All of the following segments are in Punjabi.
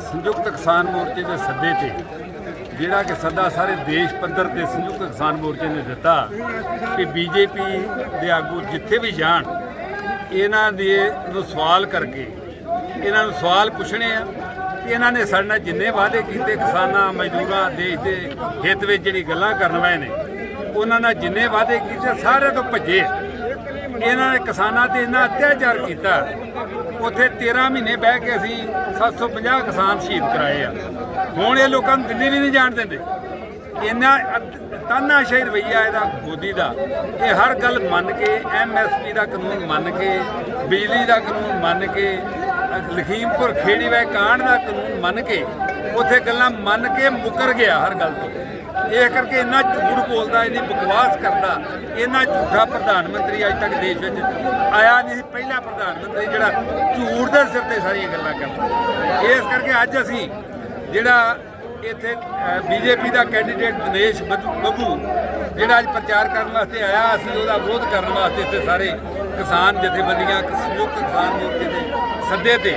ਸੰਯੁਕਤ ਕਿਸਾਨ ਮੋਰਚੇ ਦੇ ਸੱਦੇ ਤੇ, ਜਿਹੜਾ ਕਿ ਸੱਦਾ ਸਾਰੇ ਦੇਸ਼ ਪੱਧਰ ਤੇ ਸੰਯੁਕਤ ਕਿਸਾਨ ਮੋਰਚੇ ਨੇ ਦਿੱਤਾ ਕਿ ਬੀਜੇਪੀ ਦੇ ਆਗੂ ਜਿੱਥੇ ਵੀ ਜਾਣ, ਇਹਨਾਂ ਦੇ ਨੂੰ ਸਵਾਲ ਕਰਕੇ, ਇਹਨਾਂ ਨੂੰ ਸਵਾਲ ਪੁੱਛਣੇ ਆ ਕਿ ਇਹਨਾਂ ਨੇ ਸਾਡੇ ਨਾਲ ਜਿੰਨੇ ਵਾਅਦੇ ਕੀਤੇ ਕਿਸਾਨਾਂ, ਮਜ਼ਦੂਰਾਂ, ਦੇਸ਼ ਦੇ ਹਿੱਤ ਵਿੱਚ ਜਿਹੜੀ ਗੱਲਾਂ ਕਰਨ ਵਾਲੇ ਨੇ, ਉਹਨਾਂ ਨਾਲ ਜਿੰਨੇ ਵਾਅਦੇ ਕੀਤੇ ਸਾਰੇ ਤੋਂ ਭੱਜੇ। ਇਹਨਾਂ ਨੇ ਕਿਸਾਨਾਂ ਤੇ ਇੰਨਾ ਅਤਿਆਚਾਰ ਕੀਤਾ। ਉੱਥੇ 13 ਮਹੀਨੇ ਬਹਿ ਕੇ ਅਸੀਂ 750 ਕਿਸਾਨ ਸ਼ਹੀਦ ਕਰਾਏ ਆ। ਹੁਣ ਇਹ ਲੋਕਾਂ ਨੂੰ ਦਿੱਲੀ ਵੀ ਨਹੀਂ ਜਾਣ ਦਿੰਦੇ। ਇੰਨਾ ਤਾਨਾਸ਼ਾਹੀ ਰਵਈਆ ਇਹਦਾ, ਮੋਦੀ ਦਾ। ਇਹ ਹਰ ਗੱਲ ਮੰਨ ਕੇ ਐਮਐਸਪੀ ਦਾ ਕਾਨੂੰਨ ਮੰਨ ਕੇ, ਬਿਜਲੀ ਦਾ ਕਾਨੂੰਨ ਮੰਨ ਕੇ, ਲਖੀਮਪੁਰ ਖੇੜੀ ਵੇ ਕਾਂਡ ਦਾ ਕਾਨੂੰਨ ਮੰਨ ਕੇ, ਉੱਥੇ ਗੱਲਾਂ ਮੰਨ ਕੇ ਮੁਕਰ ਗਿਆ ਹਰ ਗੱਲ ਤੋਂ। ਇਹ ਕਰਕੇ ਇੰਨਾ ਝੂਠ ਬੋਲਦਾ ਇੰਨੀ ਬਕਵਾਸ ਕਰਦਾ, ਇੰਨਾ ਝੂਠਾ ਪ੍ਰਧਾਨ ਮੰਤਰੀ ਅੱਜ ਤੱਕ ਦੇਸ਼ ਵਿੱਚ ਆਇਆ ਨਹੀਂ ਸੀ, ਪਹਿਲਾ ਪ੍ਰਧਾਨ ਮੰਤਰੀ ਜਿਹੜਾ ਝੂਠ ਦੇ ਸਿਰ ਤੇ ਸਾਰੀਆਂ ਗੱਲਾਂ ਕਰਦਾ। ਇਸ ਕਰਕੇ ਅੱਜ ਅਸੀਂ ਜਿਹੜਾ ਇੱਥੇ ਬੀਜੇਪੀ ਦਾ ਕੈਂਡੀਡੇਟ ਦਿਨੇਸ਼ ਬੱਬੂ, ਜਿਹੜਾ ਅੱਜ ਪ੍ਰਚਾਰ ਕਰਨ ਵਾਸਤੇ ਆਇਆ, ਅਸੀਂ ਉਹਦਾ ਵਿਰੋਧ ਕਰਨ ਵਾਸਤੇ ਇੱਥੇ ਸਾਰੇ ਕਿਸਾਨ ਜਥੇਬੰਦੀਆਂ, ਸੰਯੁਕਤ ਕਿਸਾਨ ਮੋਰਚੇ ਦੇ ਸੱਦੇ ਤੇ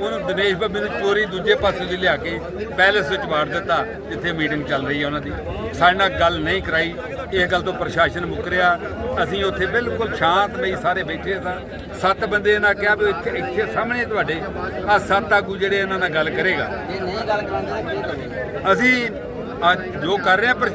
ਉਹਨੂੰ ਦਿਨੇਸ਼ ਬੱਬੇ ਨੂੰ ਚੋਰੀ ਦੂਜੇ ਪਾਸੇ ਦੀ ਲਿਆ ਕੇ ਪੈਲੇਸ ਵਿੱਚ ਵਾੜ ਦਿੱਤਾ, ਜਿੱਥੇ ਮੀਟਿੰਗ ਚੱਲ ਰਹੀ ਹੈ ਉਹਨਾਂ ਦੀ। ਸਾਡੇ ਨਾਲ ਗੱਲ ਨਹੀਂ ਕਰਾਈ, ਇਹ ਗੱਲ ਤੋਂ ਪ੍ਰਸ਼ਾਸਨ ਮੁੱਕਰਿਆ। ਅਸੀਂ ਉੱਥੇ ਬਿਲਕੁਲ ਸ਼ਾਂਤਮਈ ਸਾਰੇ ਬੈਠੇ ਸਾਂ। ਸੱਤ ਬੰਦੇ ਇਹਨਾਂ ਕਿਹਾ ਵੀ ਇੱਥੇ ਇੱਥੇ ਸਾਹਮਣੇ ਤੁਹਾਡੇ ਆ ਸੱਤ ਆਗੂ ਜਿਹੜੇ ਇਹਨਾਂ ਨਾਲ ਗੱਲ ਕਰੇਗਾ। ਅਸੀਂ ਅੱਜ ਜੋ ਕਰ ਰਹੇ ਹਾਂ, ਪਰ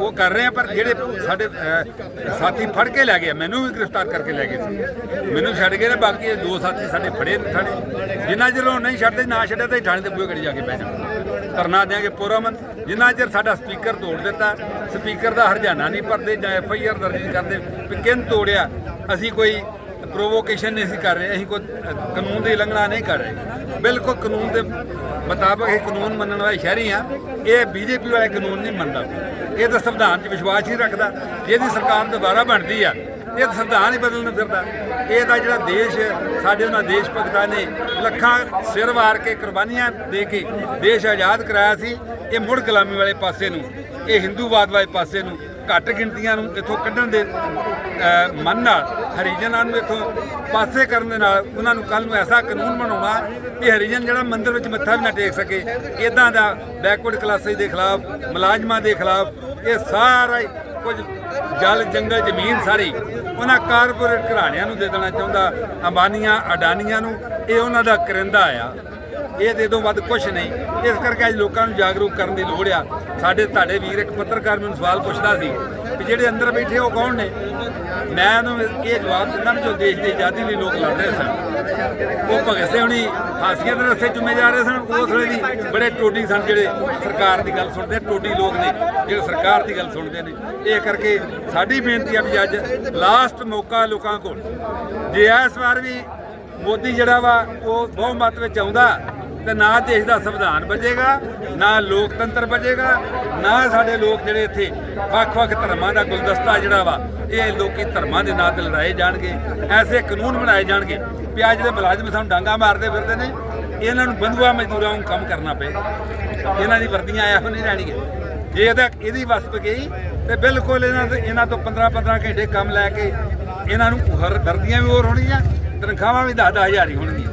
ਉਹ ਕਰ ਰਹੇ ਹਾਂ ਪਰ ਜਿਹੜੇ ਸਾਡੇ ਅਹ, ਸਾਥੀ ਫੜ ਕੇ ਲੈ ਗਏ ਮੈਨੂੰ ਵੀ ਗ੍ਰਿਫਤਾਰ ਕਰਕੇ ਲੈ ਗਏ ਸੀ। ਮੈਨੂੰ ਛੱਡ ਗਏ ਨੇ ਬਾਕੀ ਇਹ ਦੋ ਸਾਥੀ ਸਾਡੇ ਫੜੇ ਨੇ ਥਾਣੇ। ਜਿੰਨਾ ਚਿਰ ਉਹ ਨਹੀਂ ਛੱਡਦੇ ਨਾ ਛੱਡਿਆ ਤਾਂ ਅਸੀਂ ਥਾਣੇ ਤੇ ਬੂਹੇ ਘੜੀ ਜਾ ਕੇ ਬਹਿ ਜਾਣਾ ਧਰਨਾ ਦਿਆਂਗੇ ਪੁਰਮਨ ਜਿੰਨਾ ਚਿਰ ਸਾਡਾ ਸਪੀਕਰ ਤੋੜ ਦਿੱਤਾ ਸਪੀਕਰ ਦਾ ਹਰਜਾਨਾ ਨਹੀਂ ਭਰਦੇ ਜਾਂ ਐਫ ਆਈ ਆਰ ਦਰਜ ਨਹੀਂ ਕਰਦੇ ਵੀ ਕਿਨ ਤੋੜਿਆ ਅਸੀਂ ਕੋਈ ਪ੍ਰੋਵੋਕੇਸ਼ਨ ਨਹੀਂ ਸੀ ਕਰ ਰਹੇ ਅਸੀਂ ਕੋਈ ਅ, ਕਾਨੂੰਨ ਦੀ ਉਲੰਘਣਾ ਨਹੀਂ ਕਰ ਰਹੇ। ਬਿਲਕੁਲ ਕਾਨੂੰਨ ਦੇ ਮੁਤਾਬਕ ਇਹ ਕਾਨੂੰਨ ਮੰਨਣ ਵਾਲੇ ਸ਼ਹਿਰੀ ਆ। ਇਹ ਬੀਜੇਪੀ ਵਾਲੇ ਕਾਨੂੰਨ ਨਹੀਂ ਮੰਨਦਾ। ਇਹ ਤਾਂ ਸੰਵਿਧਾਨ 'ਚ ਵਿਸ਼ਵਾਸ ਹੀ ਰੱਖਦਾ, ਜਿਹਦੀ ਸਰਕਾਰ ਦੁਬਾਰਾ ਬਣਦੀ ਆ, ਇਹ ਤਾਂ ਸੰਵਿਧਾਨ ਹੀ ਬਦਲਣ ਫਿਰਦਾ। ਇਹ ਤਾਂ ਜਿਹੜਾ ਦੇਸ਼, ਸਾਡੇ ਉਹਨਾਂ ਦੇਸ਼ ਭਗਤਾਂ ਨੇ ਲੱਖਾਂ ਸਿਰ ਵਾਰ ਕੇ ਕੁਰਬਾਨੀਆਂ ਦੇ ਕੇ ਦੇਸ਼ ਆਜ਼ਾਦ ਕਰਾਇਆ ਸੀ, ਇਹ ਮੁੜ ਗੁਲਾਮੀ ਵਾਲੇ ਪਾਸੇ ਨੂੰ, ਇਹ ਹਿੰਦੂਵਾਦ ਵਾਲੇ ਪਾਸੇ ਨੂੰ ਘੱਟ ਗਿਣਤੀਆਂ ਨੂੰ ਇੱਥੋਂ ਕੱਢਣ ਦੇ ਮਨ ਨਾਲ, ਹਰੀਜਨਾਂ ਨੂੰ ਇੱਥੋਂ ਪਾਸੇ ਕਰਨ ਦੇ ਨਾਲ ਉਹਨਾਂ ਨੂੰ ਕੱਲ ਨੂੰ ਐਸਾ ਕਾਨੂੰਨ ਬਣਾਉਣਾ ਕਿ ਹਰੀਜਨ ਜਿਹੜਾ ਮੰਦਰ ਵਿੱਚ ਮੱਥਾ ਵੀ ਨਾ ਟੇਕ ਸਕੇ ਇਦਾਂ ਦਾ ਬੈਕਵਰਡ ਕਲਾਸਿਸ ਦੇ ਖਿਲਾਫ, ਮੁਲਾਜ਼ਮਾਂ ਦੇ ਖਿਲਾਫ ਇਹ ਸਾਰਾ ਹੀ ਕੁਝ ਜਲ, ਜੰਗਲ, ਜ਼ਮੀਨ ਸਾਰੀ ਉਹਨਾਂ ਕਾਰਪੋਰੇਟ ਘਰਾਣਿਆਂ ਨੂੰ ਦੇ ਦੇਣਾ ਚਾਹੁੰਦਾ, ਅੰਬਾਨੀਆਂ, ਅਡਾਨੀਆਂ ਨੂੰ, ਇਹ ਉਹਨਾਂ ਦਾ ਕਰਿੰਦਾ ਆ। ਇਹ ਦੇ ਤੋਂ ਵੱਧ ਕੁਝ ਨਹੀਂ। ਇਸ ਕਰਕੇ ਅੱਜ ਲੋਕਾਂ ਨੂੰ ਜਾਗਰੂਕ ਕਰਨ ਦੀ ਲੋੜ ਆ। ਸਾਡੇ ਤੁਹਾਡੇ ਵੀਰ ਇੱਕ ਪੱਤਰਕਾਰ ਮੈਨੂੰ ਸਵਾਲ ਪੁੱਛਦਾ ਸੀ ਵੀ ਜਿਹੜੇ ਅੰਦਰ ਬੈਠੇ ਉਹ ਕੌਣ ਨੇ? ਮੈਂ ਉਹਨੂੰ ਇਹ ਜਵਾਬ ਦਿੰਦਾ ਵੀ ਜੋ ਦੇਸ਼ ਦੀ ਆਜ਼ਾਦੀ ਲਈ ਲੋਕ ਲੜ ਰਹੇ ਸਨ। ਉਹ ਭਗਤ ਸਿੰਘ ਹੁਣੀ ਫਾਂਸੀਆਂ ਦੇ ਰਸਤੇ ਚੁੰਮੇ ਜਾ ਰਹੇ ਸਨ। ਉਸ ਵੇਲੇ ਵੀ ਬੜੇ ਟੋਡੀ ਸਨ ਜਿਹੜੇ ਸਰਕਾਰ ਦੀ ਗੱਲ ਸੁਣਦੇ ਟੋਡੀ ਲੋਕ ਨੇ, ਜਿਹੜੇ ਸਰਕਾਰ ਦੀ ਗੱਲ ਸੁਣਦੇ ਨੇ। ਇਹ ਕਰਕੇ ਸਾਡੀ ਬੇਨਤੀ ਆ ਵੀ ਅੱਜ ਲਾਸਟ ਮੌਕਾ ਲੋਕਾਂ ਕੋਲ। ਜੇ ਇਸ ਵਾਰ ਵੀ ਮੋਦੀ ਜਿਹੜਾ ਵਾ, ਉਹ ਬਹੁਮਤ ਵਿੱਚ ਆਉਂਦਾ ਤੇ ਨਾ ਦੇਸ਼ ਦਾ ਸੰਵਿਧਾਨ ਬਚੇਗਾ ਨਾ ਲੋਕਤੰਤਰ ਬਚੇਗਾ ਨਾ ਸਾਡੇ ਲੋਕ ਜਿਹੜੇ ਇੱਥੇ ਵੱਖ-ਵੱਖ ਧਰਮਾਂ ਦਾ ਗੁਲਦਸਤਾ ਜਿਹੜਾ ਵਾ, ਇਹ ਲੋਕੀ ਧਰਮਾਂ ਦੇ ਨਾਂ ਤੇ ਲੜਾਏ ਜਾਣਗੇ, ਐਸੇ ਕਾਨੂੰਨ ਬਣਾਏ ਜਾਣਗੇ। ਵੀ ਆ ਜਿਹੜੇ ਮੁਲਾਜ਼ਮ ਸਾਨੂੰ ਡਾਂਗਾ ਮਾਰਦੇ ਫਿਰਦੇ ਨੇ, ਇਹਨਾਂ ਨੂੰ ਬੰਧੂਆ ਮਜ਼ਦੂਰਾਂ ਨੂੰ ਕੰਮ ਕਰਨਾ ਪਏ। ਇਹਨਾਂ ਦੀ ਵਰਦੀਆਂ ਇਹੋ ਨਹੀਂ ਰਹਿਣਗੀਆਂ। ਜੇ ਇਹਦਾ ਇਹਦੀ ਵਸਪ ਗਈ, ਤੇ ਬਿਲਕੁਲ ਇਹਨਾਂ ਦੇ ਇਹਨਾਂ ਤੋਂ 15-15 ਘੰਟੇ ਕੰਮ ਲੈ ਕੇ ਇਹਨਾਂ ਨੂੰ ਹਰ ਵਰਦੀਆਂ ਵੀ ਹੋਰ ਹੋਣਗੀਆਂ, ਤਨਖਾਹਾਂ ਵੀ 10-10000 ਹੀ ਹੋਣਗੀਆਂ।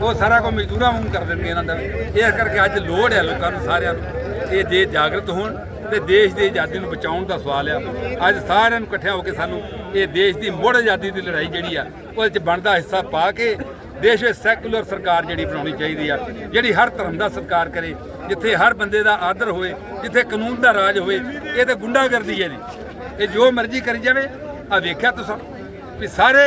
ਉਹ ਸਾਰਾ ਕੁਝ ਮਜ਼ਦੂਰਾਂ ਵਾਂਗ ਕਰ ਦੇਣਗੇ ਇਹਨਾਂ ਦਾ। ਇਸ ਕਰਕੇ ਅੱਜ ਲੋੜ ਹੈ ਲੋਕਾਂ ਨੂੰ ਸਾਰਿਆਂ ਨੂੰ ਇਹ ਜੇ ਜਾਗਰਤ ਹੋਣ ਤੇ ਦੇਸ਼ ਦੀ ਆਜ਼ਾਦੀ ਨੂੰ ਬਚਾਉਣ ਦਾ ਸਵਾਲ ਆ। ਅੱਜ ਸਾਰਿਆਂ ਨੂੰ ਇਕੱਠਿਆਂ ਹੋ ਕੇ ਸਾਨੂੰ ਇਹ ਦੇਸ਼ ਦੀ ਮੁੜ ਆਜ਼ਾਦੀ ਦੀ ਲੜਾਈ ਜਿਹੜੀ ਆ, ਉਹਦੇ ਚ ਬਣਦਾ ਹਿੱਸਾ ਪਾ ਕੇ ਦੇਸ਼ ਵਿੱਚ ਸੈਕੂਲਰ ਸਰਕਾਰ ਜਿਹੜੀ ਬਣਾਉਣੀ ਚਾਹੀਦੀ ਆ, ਜਿਹੜੀ ਹਰ ਧਰਮ ਦਾ ਸਤਿਕਾਰ ਕਰੇ, ਜਿੱਥੇ ਹਰ ਬੰਦੇ ਦਾ ਆਦਰ ਹੋਵੇ, ਜਿੱਥੇ ਕਾਨੂੰਨ ਦਾ ਰਾਜ ਹੋਵੇ, ਇਹ ਤੇ ਗੁੰਡਾਗਰਦੀ ਹੈ ਜੀ। ਇਹ ਜੋ ਮਰਜ਼ੀ ਕਰੀ ਜਾਵੇ ਆ ਵੇਖਿਆ ਤੁਸੀਂ ਵੀ ਸਾਰੇ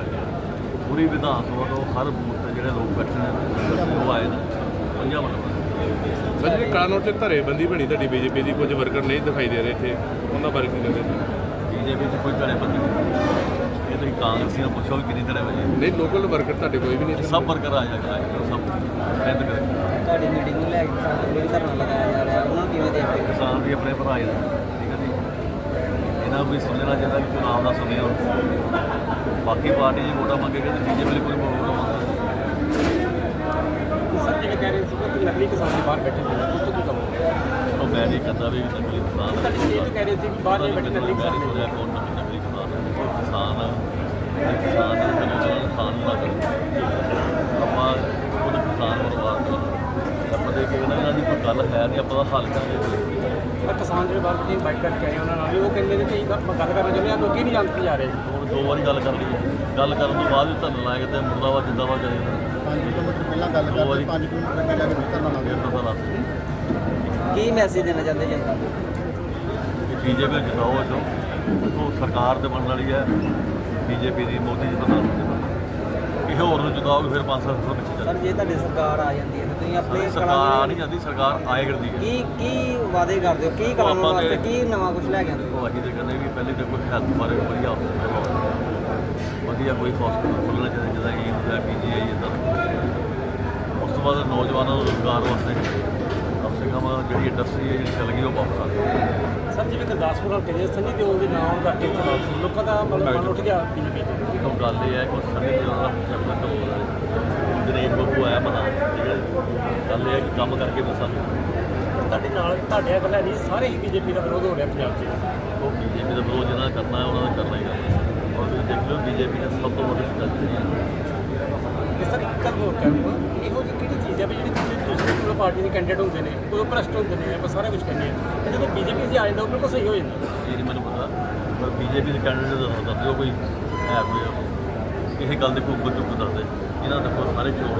ਪੂਰੀ ਵਿਧਾਨ ਸਭਾ ਤੋਂ ਹਰ ਬੂਥ ਤੇ ਜਿਹੜੇ ਲੋਕ ਬੈਠੇ ਨੇ ਉਹ ਆਏ ਨੇ। ਪੰਜਾਂ ਮਿੰਟ ਸਰ ਜਿਹੜੀ ਕਾਨੂੰਨ ਤੇ ਧਰੇ ਬੰਦੀ ਬਣੀ ਤੁਹਾਡੀ ਬੀਜੇਪੀ ਦੀ ਕੁਝ ਵਰਕਰ ਨਹੀਂ ਦਿਖਾਈ ਦੇ ਰਹੇ ਇੱਥੇ ਉਹਨਾਂ ਬਾਰੇ ਕੀ ਕਹਿੰਦੇ ਬੀਜੇਪੀ ਚ ਕੋਈ ਧੜੇ ਬੰਦੀ ਨਹੀਂ। ਇਹ ਤੁਸੀਂ ਕਾਂਗਰਸੀਆਂ ਪੁੱਛੋ ਵੀ ਕਿੰਨੀ ਧੜੇ ਵਜੇ ਨਹੀਂ ਲੋਕਲ ਵਰਕਰ ਤੁਹਾਡੇ ਕੋਈ ਵੀ ਨਹੀਂ ਸਭ ਵਰਕਰ ਆ ਜਾਏਗਾ ਸਭ। ਮਿਹਨਤ ਕਰੇ ਤੁਹਾਡੀ ਮੀਟਿੰਗ ਨੂੰ ਲੈ ਕੇ ਕਿਸਾਨਾਂ ਨੂੰ ਵੀ ਧਰਨਾ ਲਗਾਇਆ ਜਾ ਰਿਹਾ ਉਹਨਾਂ ਨੂੰ ਕਿਵੇਂ ਦੇਖਦੇ? ਕਿਸਾਨ ਵੀ ਆਪਣੇ ਭਰਾ ਹੀ ਨੇ ਠੀਕ ਹੈ ਜੀ ਇਹਨਾਂ ਨੂੰ ਵੀ ਸਮਝਣਾ ਚਾਹੀਦਾ ਕਿ ਚੁਣਾਵ ਦਾ ਹੁਣ ਬਾਕੀ ਪਾਰਟੀ ਜੀ ਵੋਟਾਂ ਮੰਗੇਗੀ ਤੇ ਬੀਜੇਪੀ ਲਈ ਕੋਈ ਸਰ ਜਿਹੜੇ ਕਹਿ ਰਹੇ ਸੀ ਕਿ ਨਕਲੀ ਕਿਸਾਨ ਦੇ ਬਾਹਰ ਬੈਠੇ ਨੇ ਉਸ ਤੋਂ ਕੀ ਕਹੋਗੇ ਉਹ ਮੈਂ ਨਹੀਂ ਕਹਿੰਦਾ ਵੀ ਨਕਲੀ ਕਿਸਾਨ ਤੁਹਾਡੀ ਕਹਿ ਰਹੇ ਸੀ ਕਿ ਬਾਹਰ ਬੈਠੇ ਨਕਲੀ ਕਿਸਾਨ ਨੇ ਕੌਣ ਨਕਲੀ ਕਿਸਾਨ ਕੋਈ ਕਿਸਾਨ ਨਾ ਕਰੇ ਆਪਾਂ ਖੁਦ ਕਿਸਾਨ ਪਰਿਵਾਰ ਤੋਂ ਆਪਾਂ ਦੇ ਕੇ ਇਹਨਾਂ ਦੀ ਕੋਈ ਗੱਲ ਹੈ ਨਹੀਂ ਆਪਾਂ ਦਾ ਹੱਲ ਕਰਾਂਗੇ। ਕਿਸਾਨ ਜਿਹੜੇ ਬਾਹਰ ਬੈਠੇ ਬਾਈਕ ਕਰਕੇ ਆਏ ਉਹਨਾਂ ਨਾਲ ਵੀ ਉਹ ਕਹਿੰਦੇ ਨੇ ਕਿ ਗੱਲ ਕਰਨਾ ਚਾਹੁੰਦੇ ਆ ਲੋਕੀ ਨਹੀਂ ਜਾਣਦੇ ਜਾ ਰਹੇ। ਹੁਣ ਦੋ ਵਾਰੀ ਗੱਲ ਕਰ ਲਈ ਹੈ। ਗੱਲ ਕਰਨ ਤੋਂ ਬਾਅਦ ਵੀ ਧੰਨ ਲਾਇਆ ਤੇ ਮੁਰਦਾਬਾਦ ਜਿੰਦਾਬਾਦ ਕਰੇ 5 ਕਿਲੋਮੀਟਰ ਪਹਿਲਾਂ ਗੱਲ ਦੋ ਕਰਦੇ ਵਾਰੀ। 5 ਕਿਲੋਮੀਟਰ ਅੱਗੇ ਜਾ ਕੇ ਫਿਰ ਧਰਨਾ ਲਾਉਂਦੇ ਫਿਰ ਪਤਾ ਲੱਗ ਕੀ ਮੈਸੇਜ ਦੇਣਾ ਚਾਹੁੰਦੇ ਜਨਤਾ ਨੂੰ ਕਿ ਬੀਜੇਪੀ ਜਿਤਾਓ ਜੋ ਉਹ ਸਰਕਾਰ ਤੇ ਬਣਨ ਵਾਲੀ ਹੈ। ਬੀਜੇਪੀ ਦੀ ਮੋਦੀ ਜੀ ਪ੍ਰਧਾਨ ਮੰਤਰੀ ਕਿਸੇ ਹੋਰ ਨੂੰ ਜਿਤਾਓਗੇ ਫਿਰ 5 ਸਾਲ ਤੋਂ ਪਿੱਛੇ ਸਰ ਜੇ ਤੁਹਾਡੀ ਸਰਕਾਰ ਆ ਜਾਂਦੀ ਤੁਸੀਂ ਆਪਣੇ ਸਰਕਾਰ ਨਹੀਂ ਜਾਂਦੀ ਸਰਕਾਰ ਆਏ ਕਰਦੀ ਹੈ। ਕੀ ਕੀ ਵਾਅਦੇ ਕਰਦੇ ਹੋ? ਕੀ ਤੇ- ਵਾਸਤੇ ਕੀ ਨਵਾਂ ਕੁਝ ਲੈ ਕੇ ਆਉਂਦੇ ਹੋ? ਅਸੀਂ ਤੇ ਕਹਿੰਦੇ ਵੀ ਪਹਿਲੇ ਤਾਂ ਕੋਈ ਹੈਲਥ ਬਾਰੇ ਵਧੀਆ hospital ਵਧੀਆ ਕੋਈ ਹਸਪੀਟਲ ਖੁੱਲ੍ਹਣਾ ਚਾਹੀਦਾ ਜਿਹਦਾ ਕਿ ਹੁੰਦਾ ਪੀਜੀਆਈ ਇਦਾਂ ਉਸ ਤੋਂ ਬਾਅਦ ਨੌਜਵਾਨਾਂ ਨੂੰ ਰੋਜ਼ਗਾਰ ਵਾਸਤੇ ਕਮ ਸੇ ਕਮ ਜਿਹੜੀ ਇੰਡਸਟਰੀ ਹੈ ਜਿਹੜੀ ਚੱਲ ਗਈ ਉਹ ਵਾਪਸ ਆ ਜਾਵੇ ਸਰ ਜਿਵੇਂ ਗੁਰਦਾਸਪੁਰ ਹਲਕੇ ਦੇ ਸੰਨੀ ਦਿਓਲ ਦੇ ਨਾਮ ਕਰਕੇ ਚੁਣਾਵ ਸੀ। ਲੋਕਾਂ ਦਾ ਮਤਲਬ ਮਨ ਉੱਠ ਗਿਆ ਬੀਜੇਪੀ ਤੋਂ ਉਹ ਗੱਲ ਇਹ ਹੈ ਕਿ ਉਹ ਸੰਨੀ ਦਿਓਲ ਦਾ ਚੱਕਰ ਹੋ ਰਿਹਾ ਹੈ। ਦਿਨੇਸ਼ ਬੱਬੂ ਆਇਆ ਬਣਾ ਠੀਕ ਗੱਲ ਇਹ ਹੈ ਕਿ ਕੰਮ ਕਰਕੇ ਦੱਸਾਂਗੇ ਤੁਹਾਡੇ ਨਾਲ ਤੁਹਾਡੇ ਗੱਲਾਂ ਨਹੀਂ ਸਾਰੇ ਹੀ ਬੀਜੇਪੀ ਦਾ ਵਿਰੋਧ ਹੋ ਰਿਹਾ ਪੰਜਾਬ 'ਚ। ਉਹ ਬੀਜੇਪੀ ਦਾ ਵਿਰੋਧ ਜਿਹਨਾਂ ਕਰਨਾ ਹੈ ਉਹਨਾਂ ਦਾ ਕਰਨਾ ਹੀ ਕਰਨਾ ਔਰ ਤੁਸੀਂ ਦੇਖ ਲਓ ਬੀਜੇਪੀ ਨੇ ਸਭ ਤੋਂ ਵੱਡੀ ਦਿੱਤੀ ਹੈ? ਸਰ ਇੱਕ ਗੱਲ ਹੋਰ ਕਹਿਣਾ ਇਹੋ ਜਿਹੀ ਕਿਹੜੀ ਚੀਜ਼ ਹੈ ਵੀ ਜਿਹੜੀ ਤੁਸੀਂ ਦੂਸਰੀ ਕੋਈ ਪਾਰਟੀ ਦੇ ਕੈਂਡੀਡੇਟ ਹੁੰਦੇ ਨੇ ਉਹ ਭ੍ਰਸ਼ਟ ਹੁੰਦੇ ਨੇ ਆਪਾਂ ਸਾਰਾ ਕੁਝ ਕਹਿੰਦੇ ਆ ਤੇ ਜਦੋਂ ਬੀਜੇਪੀ 'ਚ ਆ ਜਾਂਦਾ ਉਹ ਬਿਲਕੁਲ ਸਹੀ ਹੋ ਜਾਂਦਾ। ਇਹ ਮੈਨੂੰ ਪਤਾ। ਪਰ ਬੀਜੇਪੀ ਦੇ ਕੈਂਡੀਡੇਟ ਦਾ ਦੱਸ ਦਿਓ ਕੋਈ ਹੈ ਕੋਈ ਕਿਸੇ ਗੱਲ ਦੇ ਕੋਈ ਚੁੱਕ ਦੱਸਦੇ। ਇਹਨਾਂ ਦੇ ਕੋਲ ਸਾਰੇ ਚੋਰ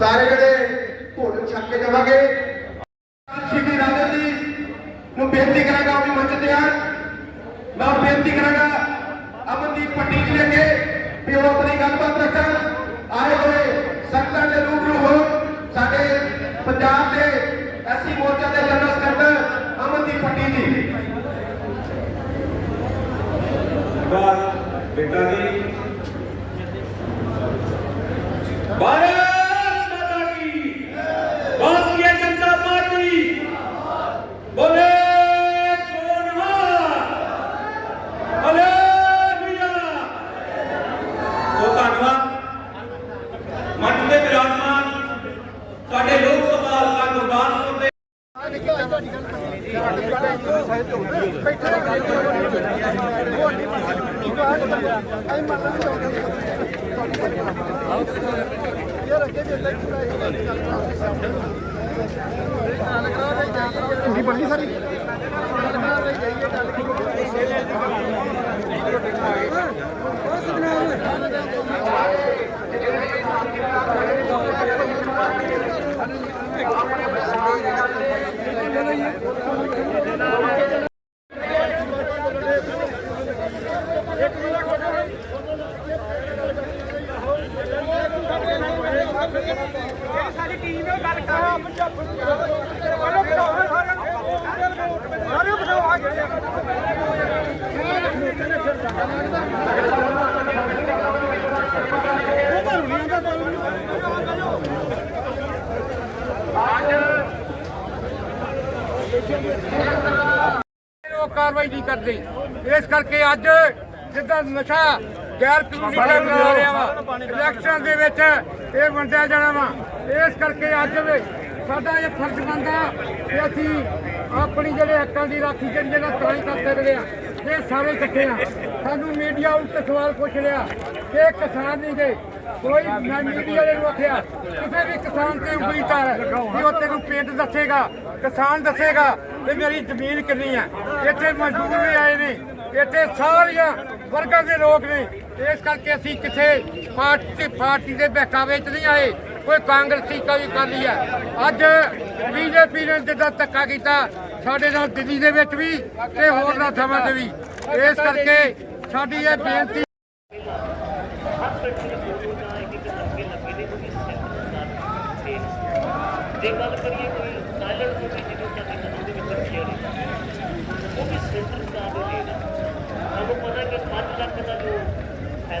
ਸਾਰੇ ਜਿਹੜੇ ਭੋਜਨ ਛੱਕ ਕੇ ਜਾਵਾਂਗੇ ਸ਼੍ਰੀ ਰਾਜਾ ਜੀ ਨੂੰ ਬੇਨਤੀ ਕਰਾਂਗਾ ਆਪਣੀ ਮੰਚ ਤੇ ਆ ਮੈਂ ਬੇਨਤੀ ਕਰਾਂਗਾ ਅਮਨਦੀਪ ਪੱਟੀ ਜੀ ਅੱਗੇ ਵੀ ਉਹ ਆਪਣੀ ਗੱਲਬਾਤ ਰੱਖਣ। ਆਏ ਹੋਏ ਸੰਗਤਾਂ ਦੇ ਰੂਬਰੂ ਹੋਣ ਸਾਡੇ ਪੰਜਾਬ ਦੇ ਐਸੀ ਮੋਰਚਾ ਦੇ ਜਨਰਲ ਸਕੱਤਰ ਅਮਨਦੀਪ ਪੱਟੀ ਜੀ। ਪਿਤਾ ਦੀ ਭਾਰਤ ਮਾਤਾ ਕੀ ਭਾਰਤੀ ਜਨਤਾ ਪਾਰਟੀ ਬੋਲੇ ਸੋਨਹਾ ਹਾਲੇਲੂਇਆ ਸੋ ਧੰਨਵਾਦ ਮੰਚ ਤੇ ਵਿਰਾਜਮਾਨ ਸਾਡੇ ਲੋਕ ਸਭਾ ਹਲਕਾ ਗੁਰਦਾਸਪੁਰ ਦੇ ਉਹ ਕਾਰਵਾਈ ਨਹੀਂ ਕਰਦੇ। ਇਸ ਕਰਕੇ ਅੱਜ ਜਿੱਦਾਂ ਨਸ਼ਾ ਗੈਰ ਕਾਨੂੰਨੀ ਆ ਰਿਹਾ ਵਾ ਇਲੈਕਸ਼ਨ ਦੇ ਵਿੱਚ ਇਹ ਵੰਡਿਆ ਜਾਣਾ ਵਾ। ਇਸ ਕਰਕੇ ਅੱਜ ਵੀ ਸਾਡਾ ਇਹ ਫਰਜ਼ ਬਣਦਾ ਕਿ ਅਸੀਂ ਆਪਣੀ ਜਿਹੜੇ ਹੱਕਾਂ ਦੀ ਰਾਖੀ ਜਿਹੜੀ ਜਿਹੜਾ ਤਾਂ ਹੀ ਕਰ ਸਕਦੇ ਆ ਇਹ ਸਾਰੇ ਇਕੱਠੇ ਆ। ਸਾਨੂੰ ਮੀਡੀਆ ਉੱਤੇ ਸਵਾਲ ਪੁੱਛ ਰਿਹਾ ਕਿ ਕਿਸਾਨ ਨਹੀਂ ਗਏ ਕੋਈ ਮੈਂ ਮੀਡੀਆ ਦੇ ਨੂੰ ਆਖਿਆ, ਕਿਸੇ ਵੀ ਕਿਸਾਨ ਤੇ ਉਂਗਲੀ ਧਾਰ ਕਿ ਉਹ ਤੈਨੂੰ ਪਿੰਡ ਦੱਸੇਗਾ, ਕਿਸਾਨ ਦੱਸੇਗਾ ਤੇ ਮੇਰੀ ਜ਼ਮੀਨ ਕਿੰਨੀ ਹੈ ਇੱਥੇ ਮਜ਼ਦੂਰ ਵੀ ਆਏ ਨੇ, ਇੱਥੇ ਸਾਰੀਆਂ ਵਰਗਾਂ ਦੇ ਲੋਕ ਨੇ। ਇਸ ਕਰਕੇ ਅਸੀਂ ਕਿਸੇ ਪਾਰਟੀ ਪਾਰਟੀ ਦੇ ਬਹਿਕਾਵੇ 'ਚ ਨਹੀਂ ਆਏ। ਕੋਈ ਕਾਂਗਰਸੀ ਕੋਈ ਅਕਾਲੀ ਹੈ ਅੱਜ ਬੀਜੇਪੀ ਨੇ ਜਿੱਦਾਂ ਧੱਕਾ ਕੀਤਾ ਸਾਡੇ ਨਾਲ ਦਿੱਲੀ ਦੇ ਵਿੱਚ ਵੀ ਤੇ ਹੋਰ ਨਾ ਥਾਵਾਂ ਤੇ ਵੀ। ਇਸ ਕਰਕੇ ਸਾਡੀ ਇਹ ਬੇਨਤੀ ਜੇ ਗੱਲ ਕਰੀਏ ਕੋਈ ਸਾਇਲੈਂਟ ਮੂਵੀ ਜਿਹਨੂੰ ਕਹਿੰਦੇ ਨੇ ਉਹਦੇ ਵਿੱਚ ਰੱਖਿਆ ਨਹੀਂ ਉਹ ਵੀ ਸੈਂਟਰ ਸਰਕਾਰ ਦੇ ਦੇਣ ਸਾਨੂੰ ਪਤਾ ਕਿ 5 ਲੱਖ ਦਾ ਜੋ ਹੈ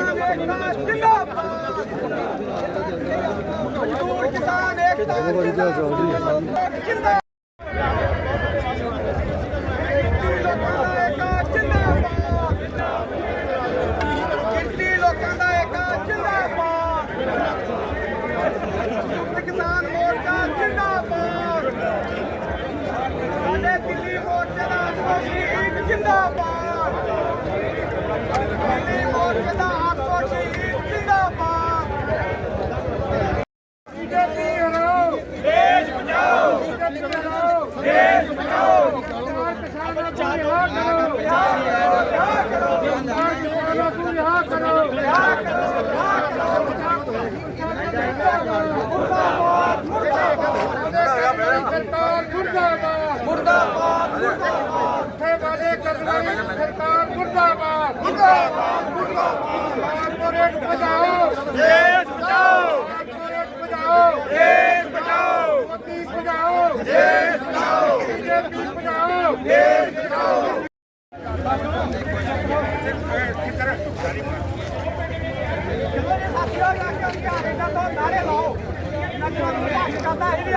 जिंदाबाद किसान एकता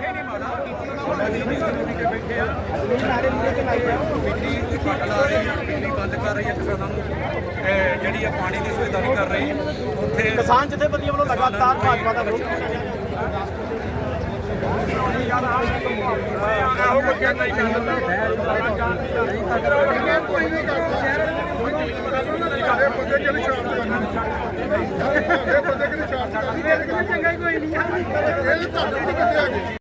ਜਿੰਦਾਬਾਦ ਕਿਸਾਨ ਜਥੇਬੰਦੀਆਂ ਵੱਲੋਂ ਲਗਾਤਾਰ ਭਾਜਪਾ ਦਾ ਵਿਰੋਧ ਇਹ ਬੰਦੇ ਕਿਹੜੇ ਸ਼ਾਂਤ ਕਰਨਾ ਇਹ ਬੰਦੇ ਕਿਹੜੇ ਸ਼ਾਂਤ ਕਰਨਾ ਇਹ ਚੰਗਾ ਹੀ ਕੋਈ ਨਹੀਂ ਇਹ ਤਾਂ ਬੰਦੇ ਆ। ਗਏ